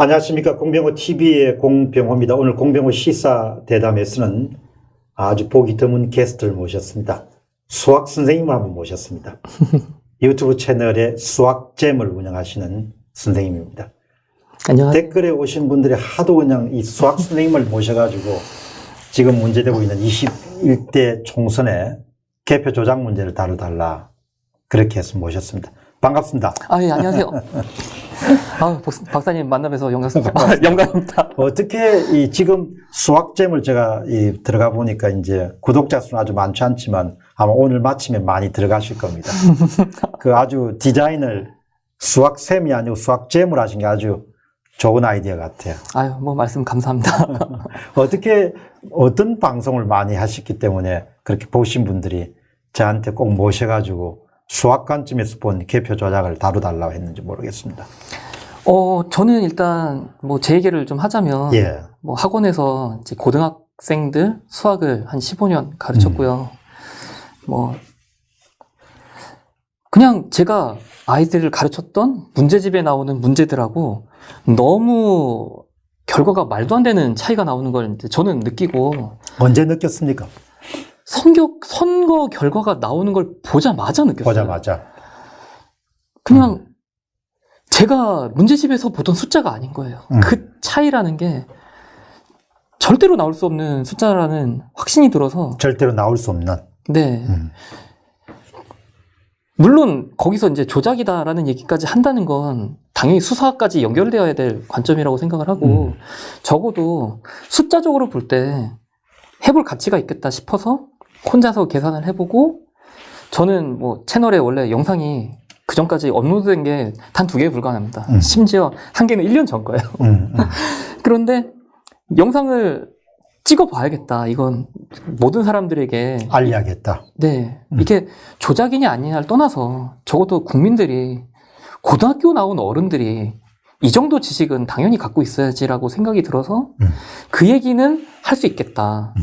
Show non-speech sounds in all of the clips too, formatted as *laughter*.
안녕하십니까. 공병호 TV의 공병호입니다. 오늘 공병호 시사 대담에서는 아주 보기 드문 게스트를 모셨습니다. 수학 선생님을 한번 모셨습니다. *laughs* 유튜브 채널에 수학잼을 운영하시는 선생님입니다. 안녕하세요. 댓글에 오신 분들이 하도 그냥 이 수학 선생님을 모셔가지고 지금 문제되고 있는 21대 총선의 개표 조작 문제를 다뤄달라. 그렇게 해서 모셨습니다. 반갑습니다. 아, 예, 안녕하세요. *laughs* *laughs* 아, 박, 박사 님 만나뵈서 영광, 아, *laughs* 영광입니다. 어 떻게 이 지금 수학잼을 제가 이 들어가 보니까 이제 구독자 수는 아주 많지 않지만 아마 오늘 마치면 많이 들어가실 겁니다. *laughs* 그 아주 디자인을 수학쌤이 아니고 수학잼을 하신 게 아주 좋은 아이디어 같아요. 아유, 뭐 말씀 감사합니다. 어떻게 어떤 방송을 많이 하셨기 때문에 그렇게 보신 분들이 저한테 꼭 모셔가지고 수학 관점에서 본 개표 조작을 다뤄달라고 했는지 모르겠습니다. 어, 저는 일단 뭐 제 얘기를 좀 하자면 예. 뭐 학원에서 이제 고등학생들 수학을 한 15년 가르쳤고요. 뭐 그냥 제가 아이들을 가르쳤던 문제집에 나오는 문제들하고 너무 결과가 말도 안 되는 차이가 나오는 걸 저는 느끼고 언제 느꼈습니까? 선거 선거 결과가 나오는 걸 보자마자 느꼈어요. 보자마자. 그냥 제가 문제집에서 보던 숫자가 아닌 거예요. 음. 그 차이라는 게 절대로 나올 수 없는 숫자라는 확신이 들어서 절대로 나올 수 없는. 네. 음. 물론 거기서 이제 조작이다라는 얘기까지 한다는 건 당연히 수사까지 연결되어야 될 관점이라고 생각을 하고 음. 적어도 숫자적으로 볼 때 해볼 가치가 있겠다 싶어서 혼자서 계산을 해보고 저는 뭐 채널에 원래 영상이 그 전까지 업로드된 게 단 두 개에 불과합니다. 음. 심지어 한 개는 1년 전 거예요. 음, 음. *laughs* 그런데 영상을 찍어 봐야겠다. 이건 모든 사람들에게 알려야겠다. 네. 음. 이게 조작이냐 아니냐를 떠나서 적어도 국민들이 고등학교 나온 어른들이 이 정도 지식은 당연히 갖고 있어야지라고 생각이 들어서 음. 그 얘기는 할 수 있겠다. 음.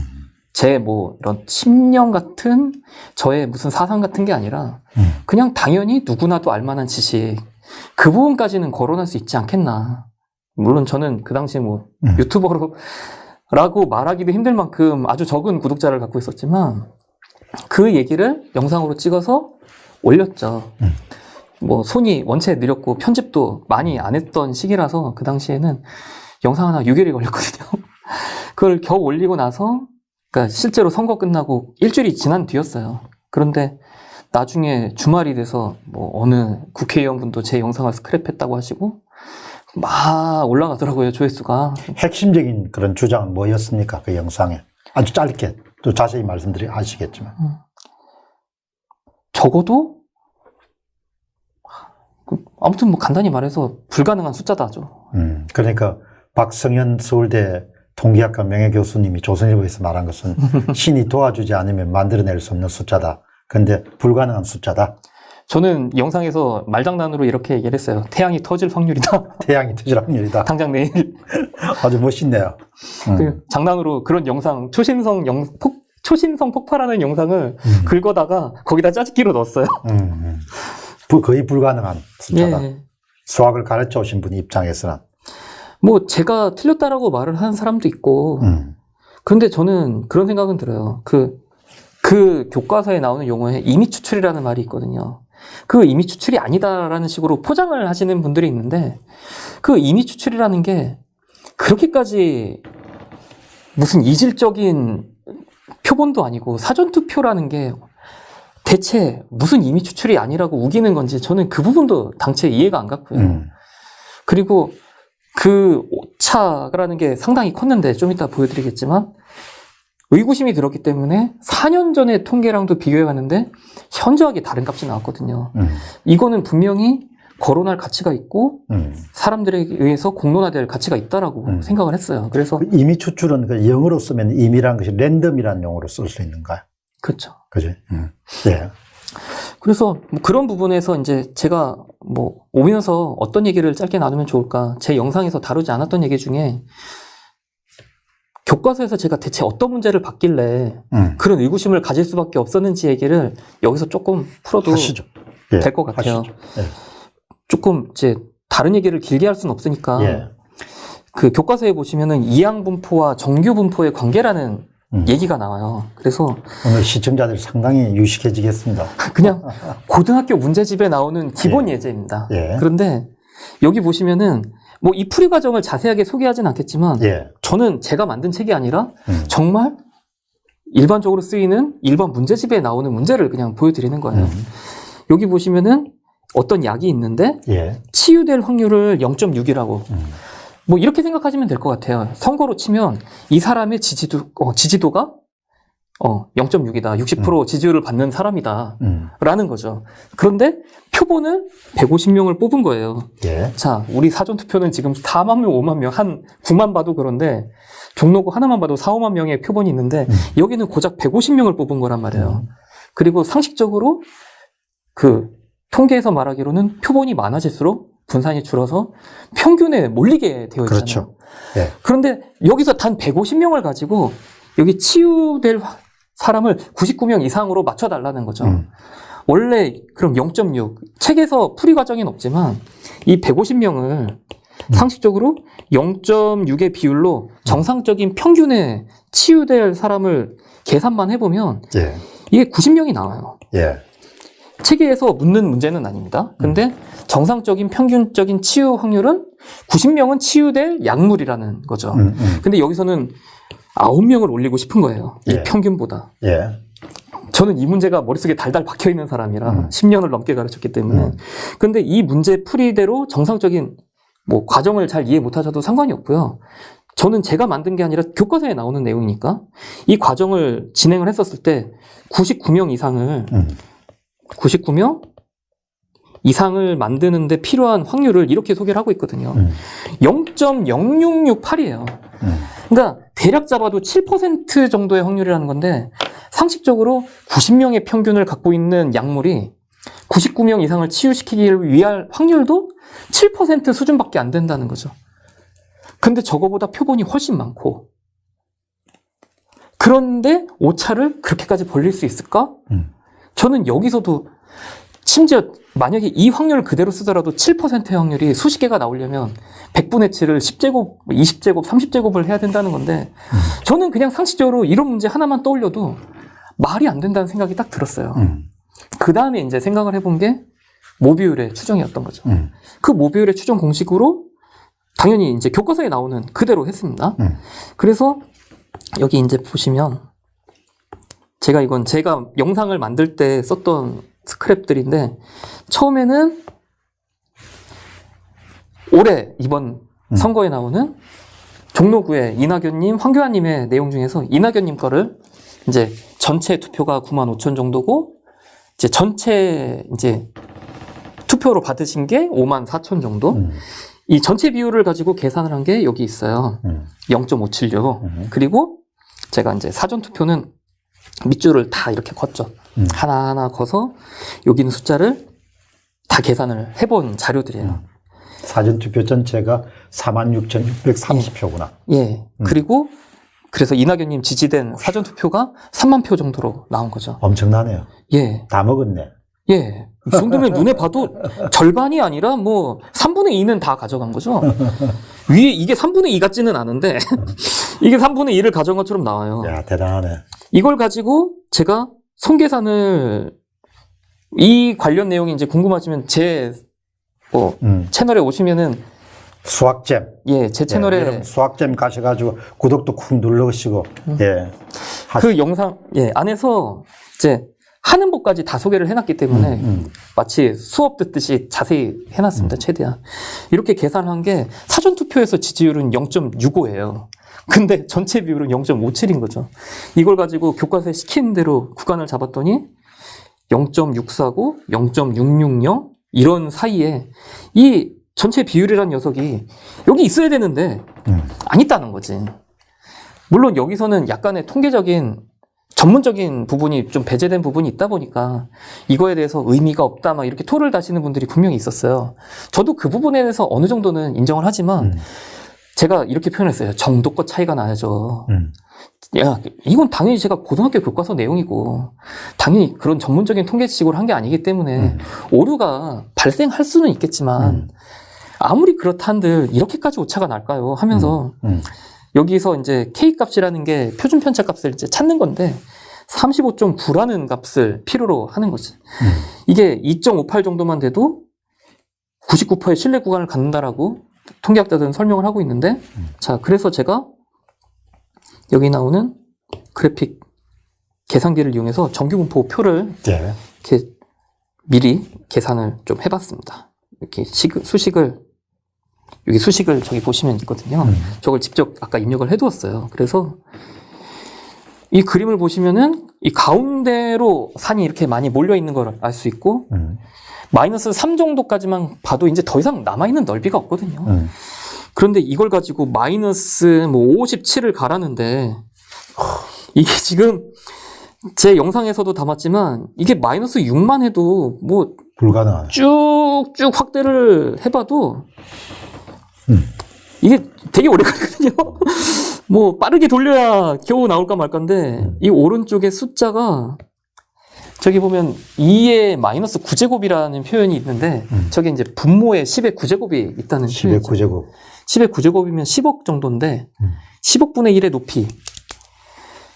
제 뭐 이런 신념 같은 저의 무슨 사상 같은 게 아니라 음. 그냥 당연히 누구나도 알만한 지식 그 부분까지는 거론할 수 있지 않겠나. 물론 저는 그 당시 뭐 음. 유튜버로 라고 말하기도 힘들 만큼 아주 적은 구독자를 갖고 있었지만 그 얘기를 영상으로 찍어서 올렸죠. 음. 뭐 손이 원체 느렸고 편집도 많이 안 했던 시기라서 그 당시에는 영상 하나 6일이 걸렸거든요. *laughs* 그걸 겨우 올리고 나서 그러니까 실제로 선거 끝나고 일주일이 지난 뒤였어요. 그런데 나중에 주말이 돼서 뭐 어느 국회의원분도 제 영상을 스크랩했다고 하시고 막 올라가더라고요 조회수가. 핵심적인 그런 주장은 뭐였습니까? 그 영상에. 아주 짧게 또 자세히 말씀드리 아시겠지만. 적어도 그 아무튼 뭐 간단히 말해서 불가능한 숫자다죠. 음, 그러니까 박성현 서울대 통계학과 명예교수님이 조선일보에서 말한 것은 *laughs* 신이 도와주지 않으면 만들어낼 수 없는 숫자다. 근데 불가능한 숫자다. 저는 영상에서 말장난으로 이렇게 얘기를 했어요. 태양이 터질 확률이다. *laughs* 태양이 터질 확률이다. 당장 내일. *laughs* 아주 멋있네요. 음, 그 장난으로 그런 영상 초신성 영 폭, 초신성 폭발하는 영상을 음, 긁어다가 거기다 짜집기로 넣었어요. 음, 음. 부- 거의 불가능한 숫자다. 예. 수학을 가르쳐 오신 분 입장에서는. 뭐 제가 틀렸다라고 말을 하는 사람도 있고 음, 그런데 저는 그런 생각은 들어요. 그, 그 교과서에 나오는 용어에 이미 추출이라는 말이 있거든요. 그 이미 추출이 아니다라는 식으로 포장을 하시는 분들이 있는데 그 이미 추출이라는 게 그렇게까지 무슨 이질적인 표본도 아니고 사전투표라는 게 대체 무슨 이미 추출이 아니라고 우기는 건지 저는 그 부분도 당체 이해가 안 갔고요. 음, 그리고 그 오차라는 게 상당히 컸는데 좀 이따 보여드리겠지만 의구심이 들었기 때문에 4년 전의 통계랑도 비교해 봤는데 현저하게 다른 값이 나왔거든요. 음, 이거는 분명히 거론할 가치가 있고 음. 사람들에 의해서 공론화될 가치가 있다라고 음. 생각을 했어요. 그래서 그 이미 추출은 그 영어로 쓰면 임이라는 것이 랜덤이라는 용어로 쓸 수 있는가요? 그렇죠. 그지? 음. 예. 그래서 뭐 그런 부분에서 이제 제가 뭐 오면서 어떤 얘기를 짧게 나누면 좋을까 제 영상에서 다루지 않았던 얘기 중에 교과서에서 제가 대체 어떤 문제를 받길래 음. 그런 의구심을 가질 수밖에 없었는지 얘기를 여기서 조금 풀어도. 예, 될것 같아요. 예. 조금 이제 다른 얘기를 길게 할 수는 없으니까 예. 그 교과서에 보시면은 이항 분포와 정규 분포의 관계라는 음. 얘기가 나와요. 그래서 오늘 시청자들 상당히 유식해지겠습니다. *laughs* 그냥 고등학교 문제집에 나오는 기본 예. 예제입니다. 예. 그런데 여기 보시면은 뭐 이 풀이 과정을 자세하게 소개하진 않겠지만 예. 저는 제가 만든 책이 아니라 음. 정말 일반적으로 쓰이는 일반 문제집에 나오는 문제를 그냥 보여드리는 거예요. 음. 여기 보시면은 어떤 약이 있는데 예. 치유될 확률을 0.6이라고 음. 뭐 이렇게 생각하시면 될 것 같아요. 선거로 치면 이 사람의 지지도 어, 지지도가 어 0.6이다. 60% 지지율을 받는 사람이다. 음. 라는 거죠. 그런데 표본을 150명을 뽑은 거예요. 예. 자, 우리 사전 투표는 지금 4만 명, 5만 명, 한 9만 봐도 그런데 종로구 하나만 봐도 4, 5만 명의 표본이 있는데 음. 여기는 고작 150명을 뽑은 거란 말이에요. 음. 그리고 상식적으로 그 통계에서 말하기로는 표본이 많아질수록 분산이 줄어서 평균에 몰리게 되어 있잖아요. 그렇죠. 예. 그런데 여기서 단 150명을 가지고 여기 치유될 화- 사람을 99명 이상으로 맞춰달라는 거죠. 음. 원래 그럼 0.6 책에서 풀이 과정은 없지만 이 150명을 상식적으로 0.6의 비율로 정상적인 평균에 치유될 사람을 계산만 해보면 예. 이게 90명이 나와요. 예. 체계에서 묻는 문제는 아닙니다. 근데 정상적인 평균적인 치유 확률은 90명은 치유될 약물이라는 거죠. 음. 음. 근데 여기서는 9명을 올리고 싶은 거예요. 이 예. 평균보다. 예. 저는 이 문제가 머릿속에 달달 박혀 있는 사람이라 음. 10년을 넘게 가르쳤기 때문에. 음. 근데 이 문제 풀이대로 정상적인 뭐 과정을 잘 이해 못 하셔도 상관이 없고요. 저는 제가 만든 게 아니라 교과서에 나오는 내용이니까 이 과정을 진행을 했었을 때 99명 이상을 음. 99명 이상을 만드는데 필요한 확률을 이렇게 소개를 하고 있거든요. 음. 0.0668이에요. 음. 그러니까 대략 잡아도 7% 정도의 확률이라는 건데 상식적으로 90명의 평균을 갖고 있는 약물이 99명 이상을 치유시키기를 위할 확률도 7% 수준밖에 안 된다는 거죠. 근데 저거보다 표본이 훨씬 많고 그런데 오차를 그렇게까지 벌릴 수 있을까? 음. 저는 여기서도 심지어 만약에 이 확률을 그대로 쓰더라도 7%의 확률이 수십 개가 나오려면 100분의 7을 10제곱, 20제곱, 30제곱을 해야 된다는 건데 저는 그냥 상식적으로 이런 문제 하나만 떠올려도 말이 안 된다는 생각이 딱 들었어요. 음. 그 다음에 이제 생각을 해본 게 모비율의 추정이었던 거죠. 음. 그 모비율의 추정 공식으로 당연히 이제 교과서에 나오는 그대로 했습니다. 음. 그래서 여기 이제 보시면 제가 이건 제가 영상을 만들 때 썼던 스크랩들인데 처음에는 올해 이번 음. 선거에 나오는 종로구의 이낙연님, 황교안님의 내용 중에서 이낙연님 거를 이제 전체 투표가 9만 5천 정도고 이제 전체 이제 투표로 받으신 게 5만 4천 정도. 음. 이 전체 비율을 가지고 계산을 한 게 여기 있어요. 음. 0.576. 음. 그리고 제가 이제 사전 투표는 밑줄을 다 이렇게 걷죠. 음. 하나하나 커서 여기 있는 숫자를 다 계산을 해본 자료들이에요. 사전투표 전체가 46,630표구나. 예. 음. 그리고 그래서 이낙연님 지지된 사전 투표가 3만 표 정도로 나온 거죠. 엄청나네요. 예. 다 먹었네. 예. 이 정도면 눈에 봐도 절반이 아니라 뭐 3분의 2는 다 가져간 거죠. *laughs* 위에 이게 3분의 2 같지는 않은데 이게 3분의 2를 가져간 것처럼 나와요. 야, 대단하네. 이걸 가지고 제가 손계산을 이 관련 내용이 이제 궁금하시면 제 뭐, 음. 채널에 오시면은 수학잼. 예, 제 예, 채널에 여러분 수학잼 가셔가지고 구독도 쿵 누르시고, 예. 하- 그 영상 예, 안에서 이제 하는 법까지 다 소개를 해놨기 때문에 음. 마치 수업 듣듯이 자세히 해놨습니다, 최대한. 이렇게 계산한 게 사전 투표에서 지지율은 0.65예요. 근데 전체 비율은 0.57인 거죠. 이걸 가지고 교과서에 시키는 대로 구간을 잡았더니 0.649, 0.660 이런 사이에 이 전체 비율이란 녀석이 여기 있어야 되는데 음. 안 있다는 거지. 물론 여기서는 약간의 통계적인 전문적인 부분이 좀 배제된 부분이 있다 보니까 이거에 대해서 의미가 없다 막 이렇게 토를 다시는 분들이 분명히 있었어요. 저도 그 부분에 대해서 어느 정도는 인정을 하지만 음. 제가 이렇게 표현했어요. 정도껏 차이가 나야죠. 음. 야, 이건 당연히 제가 고등학교 교과서 내용이고 당연히 그런 전문적인 통계 지식으로 한 게 아니기 때문에 음. 오류가 발생할 수는 있겠지만 음. 아무리 그렇다 한들 이렇게까지 오차가 날까요? 하면서 음. 여기서 이제 K 값이라는 게 표준 편차 값을 이제 찾는 건데 35.9라는 값을 필요로 하는 거지. 음. 이게 2.58 정도만 돼도 99%의 신뢰 구간을 갖는다라고 통계학자들은 설명을 하고 있는데 자, 그래서 제가 여기 나오는 그래픽 계산기를 이용해서 정규 분포 표를 예. 이렇게 미리 계산을 좀 해봤습니다. 이렇게 식, 수식을 여기 수식을 저기 보시면 있거든요. 음. 저걸 직접 아까 입력을 해두었어요. 그래서 이 그림을 보시면은 이 가운데로 산이 이렇게 많이 몰려 있는 걸 알 수 있고 음. 마이너스 3 정도까지만 봐도 이제 더 이상 남아 있는 넓이가 없거든요. 음. 그런데 이걸 가지고 마이너스 뭐 57을 가라는데 이게 지금 제 영상에서도 담았지만 이게 마이너스 6만 해도 뭐 불가능하네. 쭉쭉 확대를 해봐도 음. 이게 되게 오래 걸리거든요. *laughs* 뭐 빠르게 돌려야 겨우 나올까 말까인데 음. 이 오른쪽에 숫자가 저기 보면 2의 마이너스 9제곱이라는 표현이 있는데 음. 저게 이제 분모의 10의 9제곱이 있다는 10의 표현이죠. 9제곱. 10의 9제곱이면 10억 정도인데 음. 10억분의 1의 높이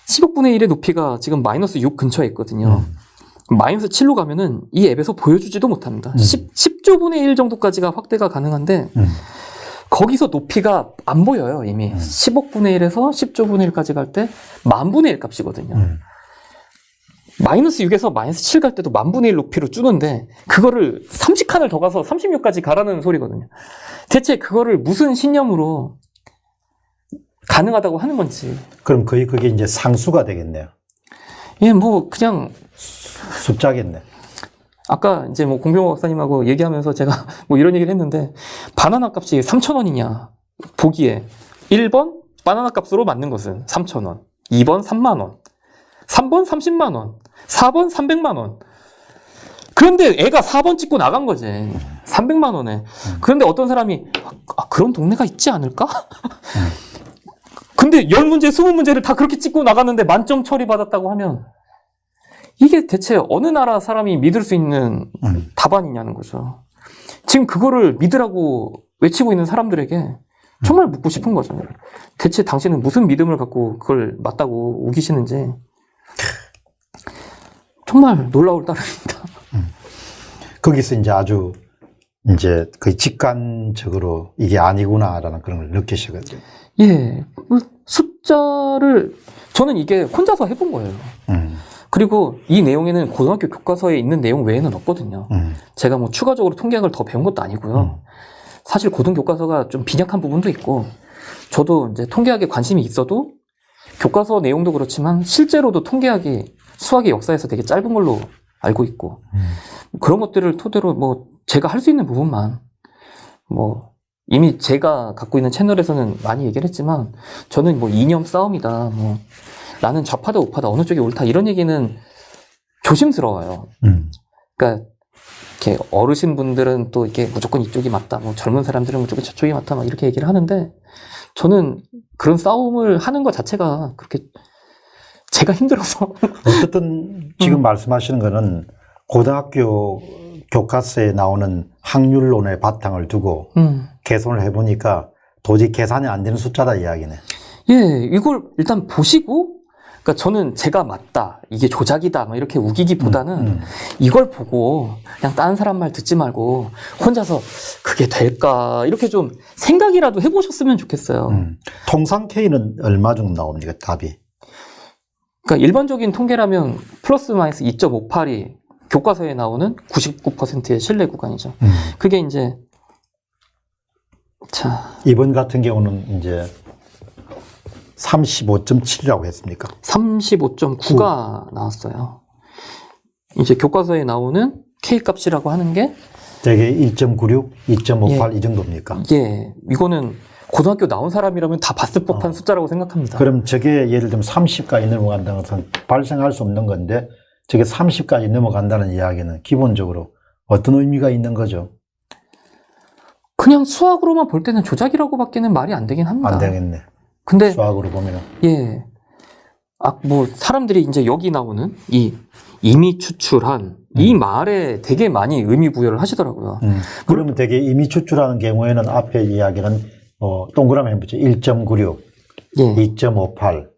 10억분의 1의 높이가 지금 마이너스 6 근처에 있거든요. 음. 마이너스 7로 가면은 이 앱에서 보여주지도 못합니다. 음. 10, 10조분의 1 정도까지가 확대가 가능한데 음. 거기서 높이가 안 보여요 이미 음. 10억분의 1에서 10조분의 1까지 갈 때 만분의 1 값이거든요. 음. 마이너스 6에서 마이너스 7 갈 때도 만분의 1 높이로 줄는데 그거를 30칸을 더 가서 36까지 가라는 소리거든요. 대체 그거를 무슨 신념으로 가능하다고 하는 건지 그럼 거의 그게 이제 상수가 되겠네요. 예, 뭐 그냥 숫자겠네. 아까 이제 뭐 공병호 박사님하고 얘기하면서 제가 *laughs* 뭐 이런 얘기를 했는데 바나나 값이 3,000원이냐 보기에 1번 바나나 값으로 맞는 것은 3,000원 2번 3만 원 3번 30만 원 4번 300만 원 그런데 애가 4번 찍고 나간 거지 300만 원에 그런데 어떤 사람이 아, 그런 동네가 있지 않을까? *laughs* 근데 10문제 20문제를 다 그렇게 찍고 나갔는데 만점 처리받았다고 하면 이게 대체 어느 나라 사람이 믿을 수 있는 음. 답안이냐는 거죠. 지금 그거를 믿으라고 외치고 있는 사람들에게 정말 묻고 싶은 거죠. 대체 당신은 무슨 믿음을 갖고 그걸 맞다고 우기시는지 정말 놀라울 따름입니다. 거기서 이제 아주 이제 거의 직관적으로 이게 아니구나라는 그런 걸 느끼시거든요. 예, 그 숫자를 저는 이게 혼자서 해본 거예요. 음. 그리고 이 내용에는 고등학교 교과서에 있는 내용 외에는 없거든요. 음. 제가 뭐 추가적으로 통계학을 더 배운 것도 아니고요. 음. 사실 고등 교과서가 좀 빈약한 부분도 있고, 저도 이제 통계학에 관심이 있어도 교과서 내용도 그렇지만 실제로도 통계학이 수학의 역사에서 되게 짧은 걸로 알고 있고 음. 그런 것들을 토대로 뭐 제가 할 수 있는 부분만 뭐 이미 제가 갖고 있는 채널에서는 많이 얘기를 했지만 저는 뭐 이념 싸움이다 뭐 나는 좌파다 우파다 어느 쪽이 옳다 이런 얘기는 조심스러워요. 음. 그러니까 이렇게 어르신 분들은 또 이게 무조건 이쪽이 맞다, 뭐 젊은 사람들은 무조건 저쪽이 맞다, 막 이렇게 얘기를 하는데 저는 그런 싸움을 하는 것 자체가 그렇게 제가 힘들어서 어쨌든 *laughs* 지금 말씀하시는 거는 고등학교 교과서에 나오는 확률론의 바탕을 두고 음. 계산을 해보니까 도저히 계산이 안 되는 숫자다 이야기네. 예, 이걸 일단 보시고 그러니까 저는 제가 맞다, 이게 조작이다, 막 이렇게 우기기보다는 음. 이걸 보고 그냥 다른 사람 말 듣지 말고 혼자서 그게 될까 이렇게 좀 생각이라도 해보셨으면 좋겠어요. 음. 통상 K는 얼마 정도 나옵니까 답이? 그러니까 일반적인 통계라면 플러스 마이너스 2.58이 교과서에 나오는 99%의 신뢰 구간이죠. 음. 그게 이제 자 이번 같은 경우는 이제 35.7이라고 했습니까? 35.9가 나왔어요. 이제 교과서에 나오는 K 값이라고 하는 게 되게 1.96, 2.58 예. 이 정도입니까? 이게 이거는 고등학교 나온 사람이라면 다 봤을 법한 어. 숫자라고 생각합니다. 그럼 저게 예를 들면 30까지 넘어간다는 것은 발생할 수 없는 건데 저게 30까지 넘어간다는 이야기는 기본적으로 어떤 의미가 있는 거죠? 그냥 수학으로만 볼 때는 조작이라고밖에는 말이 안 되긴 합니다. 안 되겠네. 근데 수학으로 보면은. 예. 아, 뭐, 사람들이 이제 여기 나오는 이 이미 추출한 이 말에 되게 많이 의미 부여를 하시더라고요. 음. 그러면 되게 이미 추출하는 경우에는 앞에 이야기는 뭐 동그라미 해보죠. 1.96, 예. 2.58.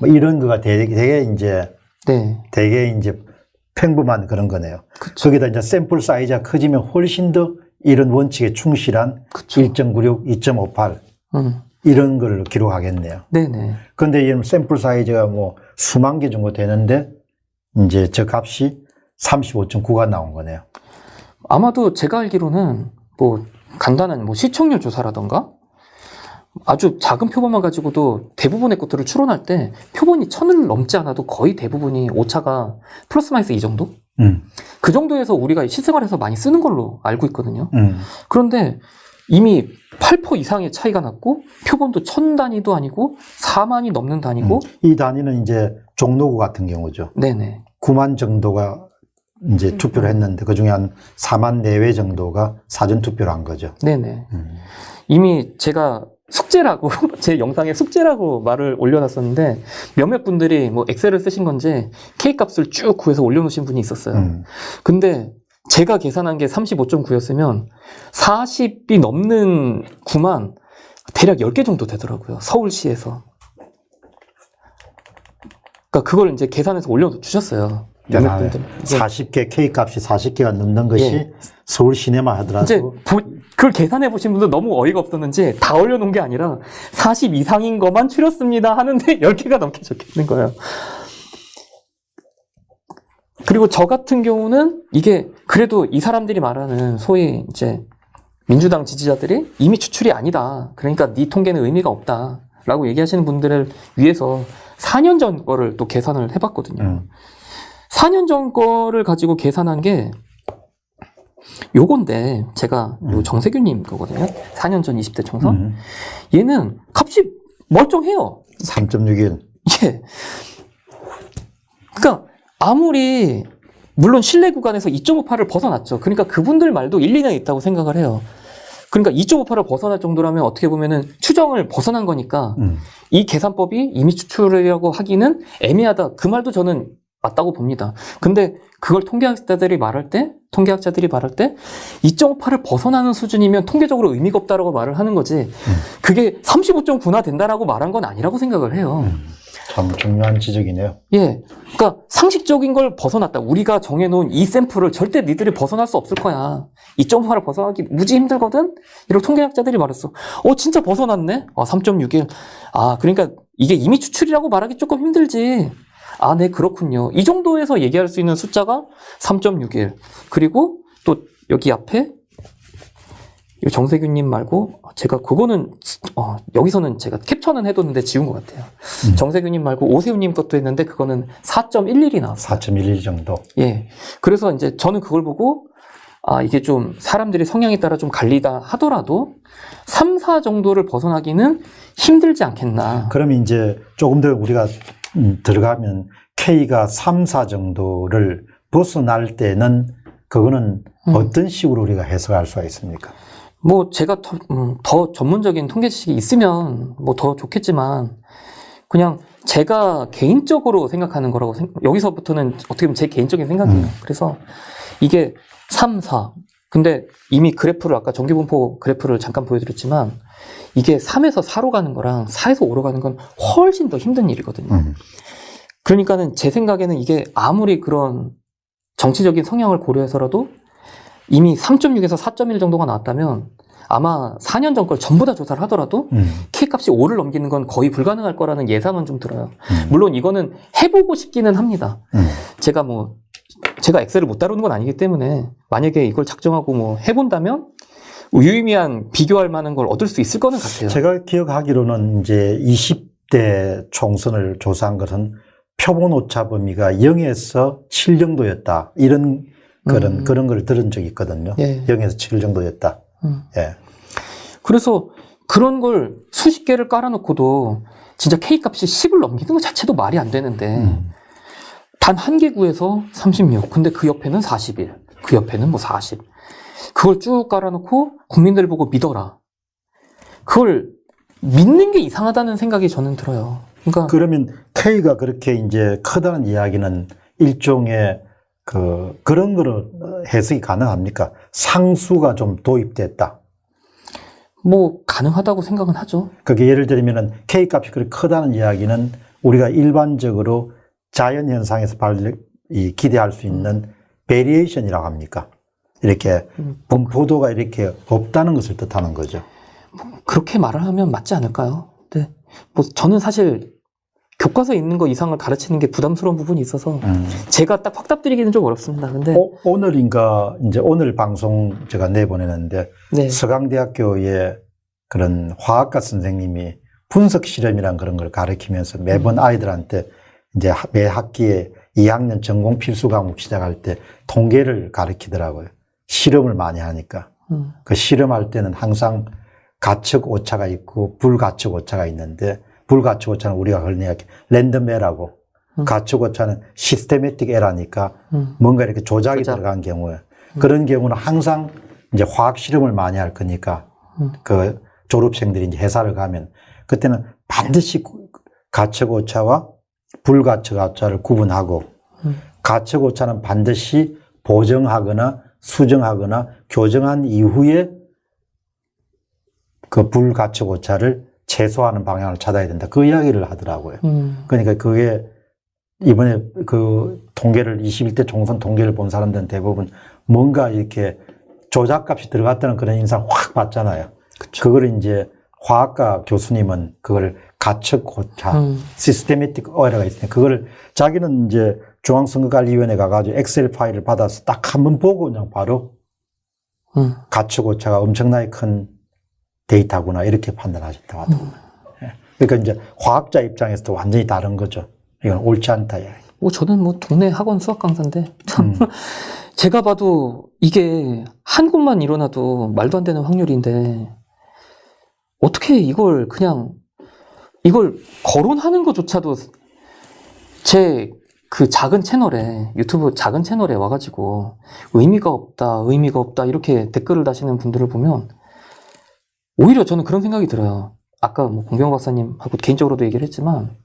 뭐 이런 거가 되게, 되게 이제 네. 되게 이제 평범한 그런 거네요. 그쵸. 거기다 이제 샘플 사이즈가 커지면 훨씬 더 이런 원칙에 충실한 그쵸. 1.96, 2.58 음. 이런 걸 기록하겠네요. 네네. 근데 이 샘플 사이즈가 뭐 수만 개 정도 되는데 이제 저 값이 35.9가 나온 거네요. 아마도 제가 알기로는 뭐 간단한 뭐 시청률 조사라던가 아주 작은 표본만 가지고도 대부분의 것들을 추론할 때 표본이 천을 넘지 않아도 거의 대부분이 오차가 플러스 마이너스 이 정도? 음, 그 정도에서 우리가 실생활에서 많이 쓰는 걸로 알고 있거든요. 음, 그런데 이미 8% 이상의 차이가 났고 표본도 천 단위도 아니고 4만이 넘는 단위고 이 단위는 이제 종로구 같은 경우죠. 네네 9만 정도가 이제 투표를 했는데 그 중에 한 4만 내외 정도가 사전 투표를 한 거죠. 네네 음. 이미 제가 숙제라고 *laughs* 제 영상에 숙제라고 말을 올려놨었는데 몇몇 분들이 뭐 엑셀을 쓰신 건지 K 값을 쭉 구해서 올려놓으신 분이 있었어요. 음. 근데 제가 계산한 게 35.9였으면 40이 넘는 구만 대략 10개 정도 되더라고요. 서울시에서. 그러니까 그걸 이제 계산해서 올려주셨어요. 몇몇. 분들. 이게 40개 K 값이 40개가 넘는 것이 예. 서울 시내만 하더라도 이제 보- 그걸 계산해 보신 분들 너무 어이가 없었는지 다 올려놓은 게 아니라 40 이상인 것만 추렸습니다 하는데 *laughs* 10개가 넘게 적혀 있는 거예요. 그리고 저 같은 경우는 이게 그래도 이 사람들이 말하는 소위 이제 민주당 지지자들이 이미 추출이 아니다. 그러니까 네 통계는 의미가 없다. 라고 얘기하시는 분들을 위해서 4년 전 거를 또 계산을 해봤거든요. 음. 4년 전 거를 가지고 계산한 게 요건데 제가 요 음. 정세균님 거거든요. 4년 전 20대 총선. 음. 얘는 값이 멀쩡해요. 3.61. 예. 그러니까 아무리 물론 실내 구간에서 2.58을 벗어났죠. 그러니까 그분들 말도 일리가 있다고 생각을 해요. 그러니까 2.58을 벗어날 정도라면 어떻게 보면은 추정을 벗어난 거니까 음. 이 계산법이 이미 추출이라고 하기는 애매하다. 그 말도 저는 맞다고 봅니다. 근데 그걸 통계학자들이 말할 때, 통계학자들이 말할 때 2.58을 벗어나는 수준이면 통계적으로 의미가 없다라고 말을 하는 거지. 그게 35.9나 된다라고 말한 건 아니라고 생각을 해요. 참 중요한 지적이네요. 예. 그러니까 상식적인 걸 벗어났다. 우리가 정해놓은 이 샘플을 절대 니들이 벗어날 수 없을 거야. 2.8을 벗어나기 무지 힘들거든? 이렇게 통계학자들이 말했어. 어, 진짜 벗어났네? 아, 3.61. 아, 그러니까 이게 이미 추출이라고 말하기 조금 힘들지. 아, 네, 그렇군요. 이 정도에서 얘기할 수 있는 숫자가 3.61. 그리고 또 여기 앞에 이 정세균님 말고 제가 그거는 어, 여기서는 제가 캡처는 해뒀는데 지운 것 같아요. 음. 정세균님 말고 오세훈님 것도 했는데 그거는 4.11이 나왔어요. 4.11 정도. 예. 그래서 이제 저는 그걸 보고 아 이게 좀 사람들이 성향에 따라 좀 갈리다 하더라도 3, 4 정도를 벗어나기는 힘들지 않겠나. 그러면 이제 조금 더 우리가 음, 들어가면 K가 3, 4 정도를 벗어날 때는 그거는 음. 어떤 식으로 우리가 해석할 수가 있습니까? 뭐 제가 더, 음, 더 전문적인 통계 지식이 있으면 뭐 더 좋겠지만 그냥 제가 개인적으로 생각하는 거라고 생- 여기서부터는 어떻게 보면 제 개인적인 생각이에요. 음. 그래서 이게 3, 4. 근데 이미 그래프를 아까 전기분포 그래프를 잠깐 보여드렸지만 이게 3에서 4로 가는 거랑 4에서 5로 가는 건 훨씬 더 힘든 일이거든요. 음. 그러니까는 제 생각에는 이게 아무리 그런 정치적인 성향을 고려해서라도 이미 3.6에서 4.1 정도가 나왔다면 아마 4년 전 걸 전부 다 조사를 하더라도 음. K 값이 5를 넘기는 건 거의 불가능할 거라는 예상은 좀 들어요. 음. 물론 이거는 해보고 싶기는 합니다. 음. 제가 뭐 제가 엑셀을 못 다루는 건 아니기 때문에 만약에 이걸 작정하고 뭐 해본다면 유의미한 비교할 만한 걸 얻을 수 있을 거는 같아요. 제가 기억하기로는 이제 20대 총선을 조사한 것은 표본 오차 범위가 0에서 7 정도였다. 이런 그런 음. 그런 걸 들은 적이 있거든요. 예. 0에서 7 정도였다. 음. 예. 그래서 그런 걸 수십 개를 깔아놓고도 진짜 K 값이 10을 넘기는 것 자체도 말이 안 되는데 음. 단한 개 구에서 36. 근데 그 옆에는 41. 그 옆에는 뭐 40. 그걸 쭉 깔아놓고 국민들 보고 믿어라. 그걸 믿는 게 이상하다는 생각이 저는 들어요. 그러니까 그러면 K가 그렇게 이제 크다는 이야기는 일종의 그, 그런 거를 해석이 가능합니까? 상수가 좀 도입됐다. 뭐 가능하다고 생각은 하죠. 그게 예를 들면은 K 값이 그렇게 크다는 이야기는 우리가 일반적으로 자연 현상에서 발, 이, 기대할 수 있는 베리에이션이라고 합니까? 이렇게 음. 분포도가 이렇게 없다는 것을 뜻하는 거죠. 그렇게 말을 하면 맞지 않을까요? 네. 뭐 저는 사실 교과서에 있는 거 이상을 가르치는 게 부담스러운 부분이 있어서 음. 제가 딱 확답드리기는 좀 어렵습니다. 근데 오, 오늘인가 이제 오늘 방송 제가 내보내는데 네. 서강대학교의 그런 화학과 선생님이 분석 실험이란 그런 걸 가르치면서 매번 아이들한테 이제 하- 매 학기에 2학년 전공 필수 과목 시작할 때 통계를 가르치더라고요. 실험을 많이 하니까. 음. 그 실험할 때는 항상 가측 오차가 있고 불가측 오차가 있는데 불가측 오차는 우리가 흔히 랜덤 에러고 음. 가측 오차는 시스테매틱 에러니까 음. 뭔가 이렇게 조작이 조작. 들어간 경우에 그런 경우는 항상 이제 화학 실험을 많이 할 거니까 음. 그 졸업생들이 이제 회사를 가면 그때는 반드시 구- 가측 오차와 불가측 오차를 구분하고 음. 가측 오차는 반드시 보정하거나 수정하거나 교정한 이후에 그 불가측 오차를 최소화하는 방향을 찾아야 된다. 그 이야기를 하더라고요. 음. 그러니까 그게 이번에 그 통계를 21대 총선 통계를 본 사람들은 대부분 뭔가 이렇게 조작값이 들어갔다는 그런 인상 확 받잖아요. 그걸 이제 화학과 교수님은 그걸 가측 고차, 음. 시스테매틱 어레가 있으니까 그거를 자기는 이제 중앙선거관리위원회 가가지고 엑셀 파일을 받아서 딱 한 번 보고 그냥 바로 음. 가축 오차가 엄청나게 큰 데이터구나 이렇게 판단하셨다고 하더라고요. 예. 그러니까 이제 과학자 입장에서도 완전히 다른 거죠. 이건 옳지 않다. 야. 뭐 저는 뭐 동네 학원 수학 강사인데 참 음. *laughs* 제가 봐도 이게 한 곳만 일어나도 말도 안 되는 확률인데 어떻게 이걸 그냥 이걸 거론하는 것조차도 제 그 작은 채널에 유튜브 작은 채널에 와가지고 의미가 없다 의미가 없다 이렇게 댓글을 다시는 분들을 보면 오히려 저는 그런 생각이 들어요 아까 뭐 공병 박사님하고 개인적으로도 얘기를 했지만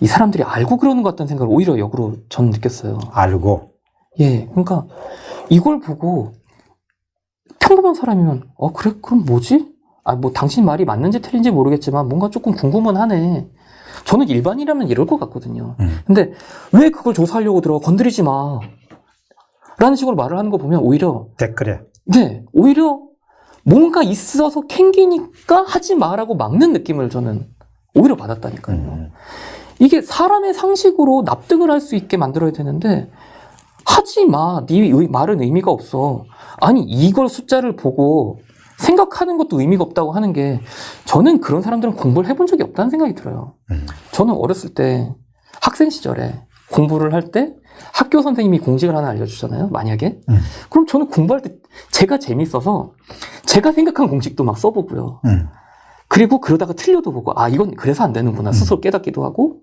이 사람들이 알고 그러는 것 같다는 생각을 오히려 역으로 저는 느꼈어요 알고. 예, 그러니까 이걸 보고 평범한 사람이면 어 그래 그럼 뭐지? 아 뭐 당신 말이 맞는지 틀린지 모르겠지만 뭔가 조금 궁금은 하네. 저는 일반이라면 이럴 것 같거든요. 음. 근데 왜 그걸 조사하려고 들어? 건드리지 마. 라는 식으로 말을 하는 거 보면 오히려 댓글에. 네 오히려 뭔가 있어서 캥기니까 하지 마라고 막는 느낌을 저는 오히려 받았다니까요. 음. 이게 사람의 상식으로 납득을 할 수 있게 만들어야 되는데 하지 마. 네 의- 말은 의미가 없어. 아니 이걸 숫자를 보고 생각하는 것도 의미가 없다고 하는 게 저는 그런 사람들은 공부를 해본 적이 없다는 생각이 들어요. 음. 저는 어렸을 때 학생 시절에 공부를 할 때 학교 선생님이 공식을 하나 알려주잖아요. 만약에 음. 그럼 저는 공부할 때 제가 재밌어서 제가 생각한 공식도 막 써보고요. 음. 그리고 그러다가 틀려도 보고, 아, 이건 그래서 안 되는구나. 스스로 깨닫기도 하고,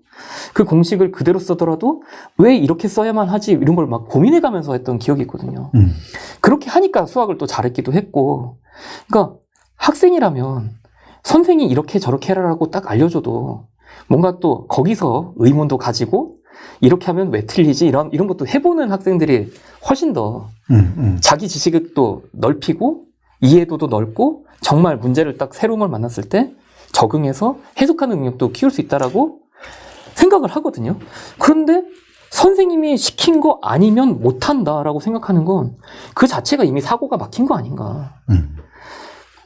그 공식을 그대로 쓰더라도 왜 이렇게 써야만 하지? 이런 걸 막 고민해 가면서 했던 기억이 있거든요. 음. 그렇게 하니까 수학을 또 잘했기도 했고, 그러니까 학생이라면 선생이 이렇게 저렇게 해라라고 딱 알려줘도 뭔가 또 거기서 의문도 가지고 이렇게 하면 왜 틀리지? 이런, 이런 것도 해보는 학생들이 훨씬 더 음. 음. 자기 지식을 또 넓히고 이해도도 넓고 정말 문제를 딱 새로운 걸 만났을 때 적응해서 해석하는 능력도 키울 수 있다라고 생각을 하거든요. 그런데 선생님이 시킨 거 아니면 못한다라고 생각하는 건 그 자체가 이미 사고가 막힌 거 아닌가. 음.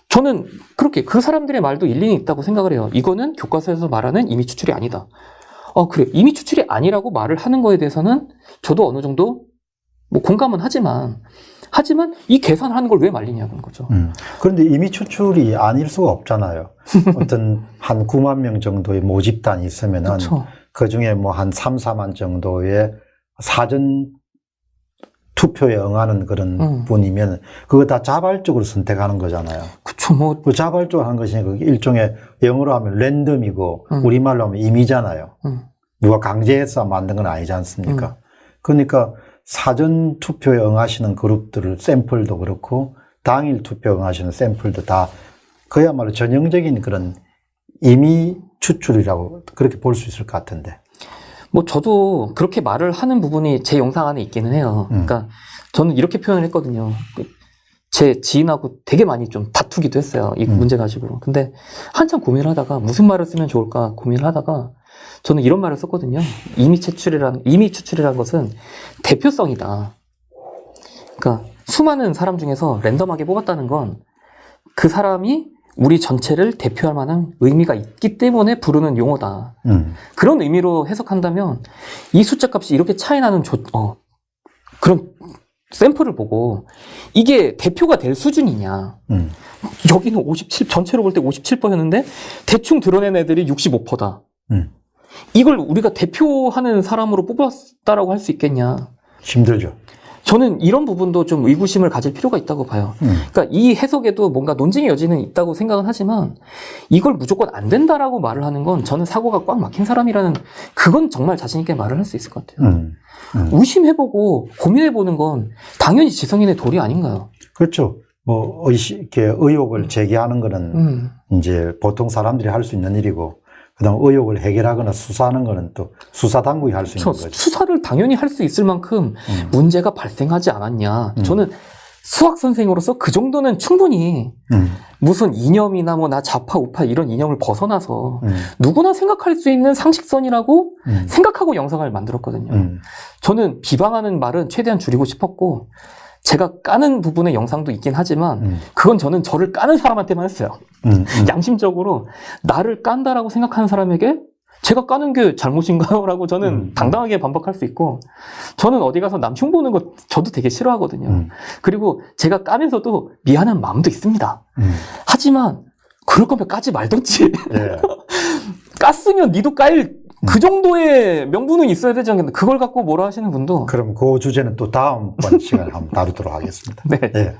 저는 그렇게 그 사람들의 말도 일리는 있다고 생각을 해요. 이거는 교과서에서 말하는 이미 추출이 아니다. 어, 그래. 이미 추출이 아니라고 말을 하는 거에 대해서는 저도 어느 정도 뭐 공감은 하지만, 하지만 이 계산을 하는 걸 왜 말리냐는 거죠. 음. 그런데 이미 추출이 아닐 수가 없잖아요. *laughs* 어떤 한 9만 명 정도의 모집단이 있으면은 그렇죠. 그 중에 뭐 한 3, 4만 정도의 사전 투표에 응하는 그런 음. 분이면 그거 다 자발적으로 선택하는 거잖아요. 그쵸. 뭐, 그 자발적으로 하는 것이니까 그게 일종의 영어로 하면 랜덤이고 음. 우리말로 하면 임의잖아요. 음, 누가 강제해서 만든 건 아니지 않습니까? 그러니까 사전 투표에 응하시는 그룹들을 샘플도 그렇고 당일 투표 응하시는 샘플도 다 그야말로 전형적인 그런 임의 추출이라고 그렇게 볼 수 있을 것 같은데. 뭐 저도 그렇게 말을 하는 부분이 제 영상 안에 있기는 해요. 음. 그러니까 저는 이렇게 표현을 했거든요. 그제 지인하고 되게 많이 좀 다투기도 했어요. 이 음. 문제 가지고. 근데 한참 고민을 하다가 무슨 말을 쓰면 좋을까 고민을 하다가 저는 이런 말을 썼거든요. 이미 추출이란 이미 추출이라는 것은 대표성이다. 그러니까 수많은 사람 중에서 랜덤하게 뽑았다는 건 그 사람이 우리 전체를 대표할 만한 의미가 있기 때문에 부르는 용어다. 음. 그런 의미로 해석한다면 이 숫자 값이 이렇게 차이 나는 조, 어, 그런 샘플을 보고 이게 대표가 될 수준이냐. 음. 여기는 57, 전체로 볼 때 57%였는데 대충 드러낸 애들이 65%다. 음. 이걸 우리가 대표하는 사람으로 뽑았다라고 할 수 있겠냐. 힘들죠. 저는 이런 부분도 좀 의구심을 가질 필요가 있다고 봐요. 음. 그러니까 이 해석에도 뭔가 논쟁의 여지는 있다고 생각은 하지만 이걸 무조건 안 된다라고 말을 하는 건 저는 사고가 꽉 막힌 사람이라는 그건 정말 자신 있게 말을 할 수 있을 것 같아요. 음. 음. 의심해보고 고민해보는 건 당연히 지성인의 도리 아닌가요? 그렇죠. 뭐 이렇게 의혹을 제기하는 거는 음. 이제 보통 사람들이 할 수 있는 일이고, 그다음 의혹을 해결하거나 수사하는 거는 또 수사 당국이 할 수 있는 저 거죠. 수사를 당연히 할 수 있을 만큼 음. 문제가 발생하지 않았냐. 음. 저는 수학 선생으로서 그 정도는 충분히 음. 무슨 이념이나 뭐 나 좌파 우파 이런 이념을 벗어나서 음. 누구나 생각할 수 있는 상식선이라고 음. 생각하고 영상을 만들었거든요. 음. 저는 비방하는 말은 최대한 줄이고 싶었고 제가 까는 부분의 영상도 있긴 하지만 음. 그건 저는 저를 까는 사람한테만 했어요. 음. 음. *laughs* 양심적으로 나를 깐다라고 생각하는 사람에게 제가 까는 게 잘못인가요? 라고 저는 음. 당당하게 반박할 수 있고 저는 어디 가서 남 흉보는 거 저도 되게 싫어하거든요. 음. 그리고 제가 까면서도 미안한 마음도 있습니다. 음. 하지만 그럴 거면 까지 말던지 예. *laughs* 깠으면 니도 깔 음. 그 정도의 명분은 있어야 되지 않겠나 그걸 갖고 뭐라 하시는 분도 그럼 그 주제는 또 다음번 *laughs* 시간에 한번 다루도록 하겠습니다. 네. 예.